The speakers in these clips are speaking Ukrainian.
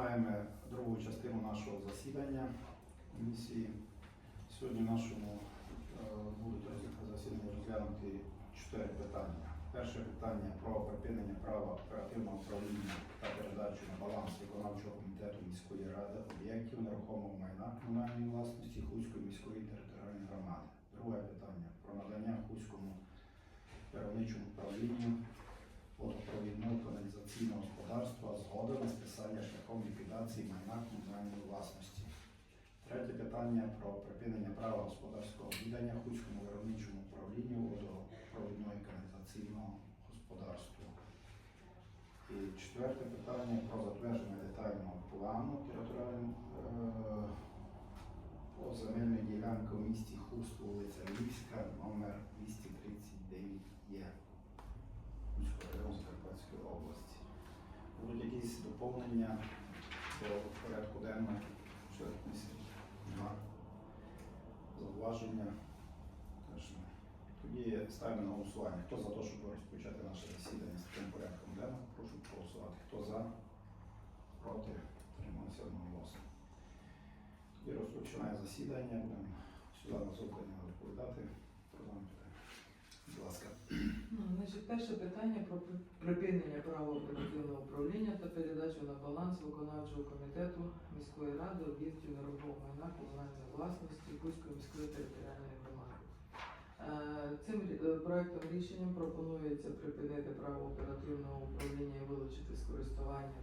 Починаємо другу частину нашого засідання комісії. Сьогодні в нашому е, будуть засіданні розглянути чотири питання. Перше питання про припинення права оперативного управління та передачу на баланс виконавчого комітету міської ради об'єктів нерухомого майна комунальної власності Хуської міської територіальної громади. Друге питання про надання Хуському виробничому управлінню водопровідного каналізаційного господарства згоди на списання шляхом ліквідації майна комунальної власності. Третє питання про припинення права господарського віддання Хуському виробничому управлінню водопровідного і каналізаційного господарства. І четверте питання про затвердження детального плану територіального е, по земельної ділянки у місті Хуст, вулиця Львівська, номер 239 є. Хуського району Закарпатської області. Будуть якісь доповнення до порядку денного комісії? Нема. Зауваження? Тоді ставимо на голосування. Хто за те, щоб розпочати наше засідання з таким порядком денним, прошу проголосувати. Хто за? Проти? Трималися одноголосно. Тоді розпочинає засідання. Будемо сюди на запитання відповідати. Будь ласка. Ну, Значить, перше питання про припинення права оперативного управління та передачу на баланс виконавчого комітету міської ради об'єктів нерухомого майна комунальної власності Кузької міської територіальної громади. Е, Цим е, проектом рішенням пропонується припинити право оперативного управління і вилучити з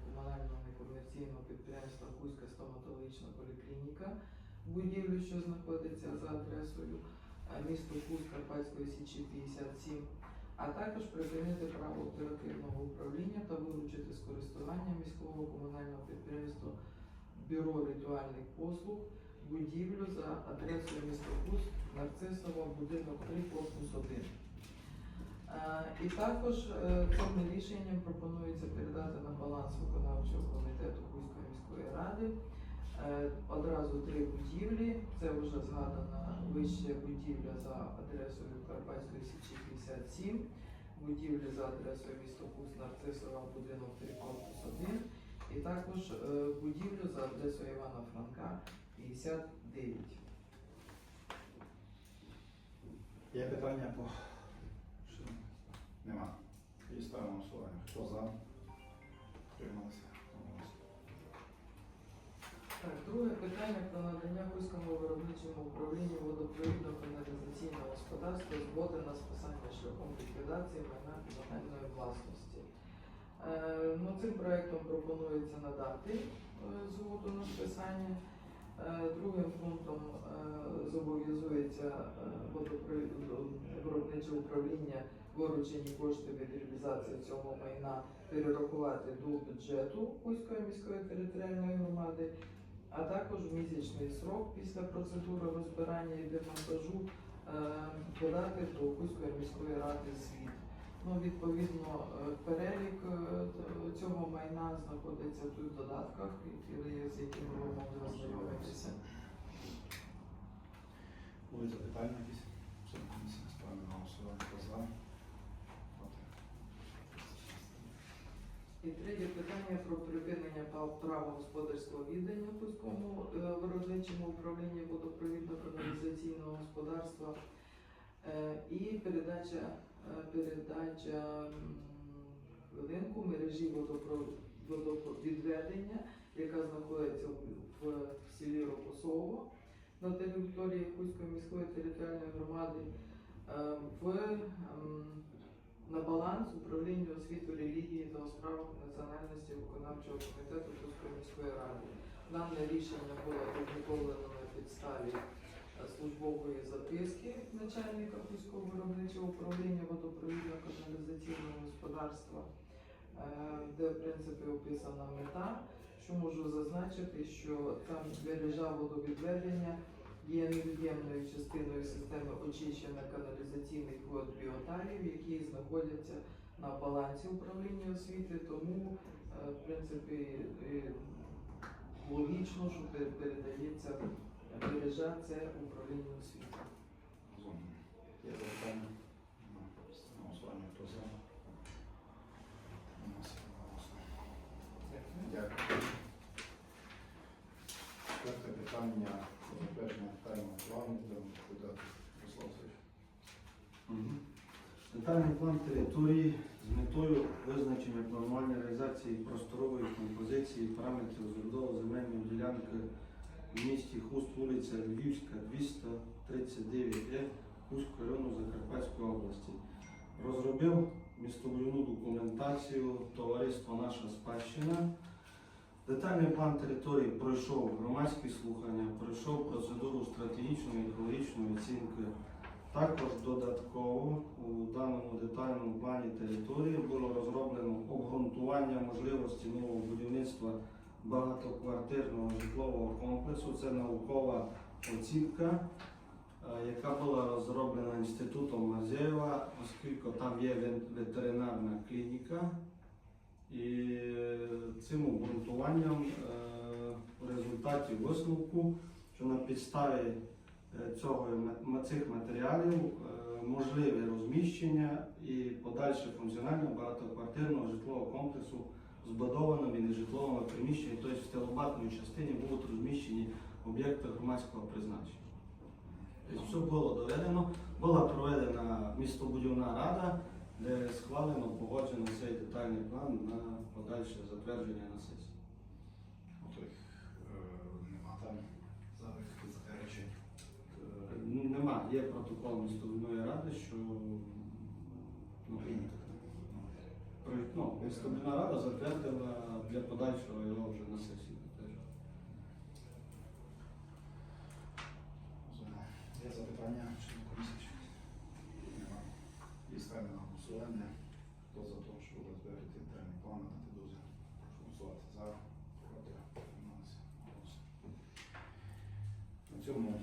комунального некомерційного підприємства Кузька стоматологічна поліклініка, будівлю, що знаходиться за адресою місто Куз Карпатської Січі 57, а також припинити право оперативного управління та вилучити з користування міського комунального підприємства Бюро ритуальних послуг будівлю за адресою міста Куз, Нарцисова, будинок 3, корпус 1. Е, І також е, цим рішенням пропонується передати на баланс виконавчого комітету Кузької міської ради одразу три будівлі. Це вже згадана вище будівля за адресою Карпатської Січі 57, будівля за адресою місто Куз, Нарцисова, будинок 3, корпус 1, і також е, будівлю за адресою Івана Франка 59. Є питання по Нема. Тоді ставимо голосування. Хто за? Трималися. Друге питання про надання Кузькому виробничому управлінню водопровідно-каналізаційного господарства згоди на списання шляхом ліквідації майна комунальної власності. Е, ну, цим проектом пропонується надати е, згоду на списання. Е, другим пунктом зобов'язується виробниче управління виручені кошти від реалізації цього майна перерахувати до бюджету Кузької міської територіальної громади а також місячний срок після процедури розбирання і демонтажу е, подати до Кузької міської ради звіт. Ну, відповідно, е, перелік е, цього майна знаходиться тут в додатках, з якими ви могли ознайомитися. Будуть запитання якісь? Все, комісія ставимо на голосування. Проти? І третє питання про припинення права господарського віддання Кузькому е, виробничому управлінні водопровідно-каналізаційного господарства. Е, і передача, е, передача хвилинку мережі водопро- водовідведення, яка знаходиться в, селі Рокосово на території Кузької міської територіальної громади в на баланс управління освіти, релігії та у справах національності виконавчого комітету Кузької міської ради. Дане рішення було опубліковано на підставі е, службової записки начальника Кузького виробничого управління водопровідно-каналізаційного господарства, е, де в принципі описана мета. Що можу зазначити, що там мережа водовідведення є невід'ємною частиною системи очищення каналізаційних вод біоталів, які знаходяться на балансі управління освіти, тому е, в принципі логічно, що передається мережа це управління освіти. Є запитання? Дякую. питання Васильович. Детальний план території з метою визначення планування реалізації просторової композиції параметрів зордово-земельної ділянки в місті Хуст, вулиця Львівська, 239Е Хуського району Закарпатської області. Розробив містобудівну документацію товариство Наша спадщина. Детальний план території пройшов громадські слухання, пройшов процедуру стратегічної і екологічної оцінки. Також додатково у даному детальному плані території було розроблено обґрунтування можливості нового будівництва багатоквартирного житлового комплексу. Це наукова оцінка, е, яка була розроблена інститутом Мазеєва, оскільки там є ветеринарна клініка. І цим обґрунтуванням е, в результаті висновку, що на підставі е, цього цих матеріалів е, можливе розміщення і подальше функціонування багатоквартирного житлового комплексу з будованими нежитловими приміщеннями, тобто в стелобатній частині будуть розміщені об'єкти громадського призначення. Тобто все було доведено, була проведена містобудівна рада, де схвалено, погоджено цей детальний план на подальше затвердження на сесії. Ото їх е, нема там зараз заперечень. Е, ну, Нема, є протокол містобудівної ради, що ну, Про- Ну, Містобудівна рада затвердила для подальшого його вже на сесії. Є запитання член комісії? Нема. І ставимо на голосування. Хто за те, щоб розглянути детальний план, надати дозвіл? Прошу голосувати за, проти, утрималися. Голосуємо. На цьому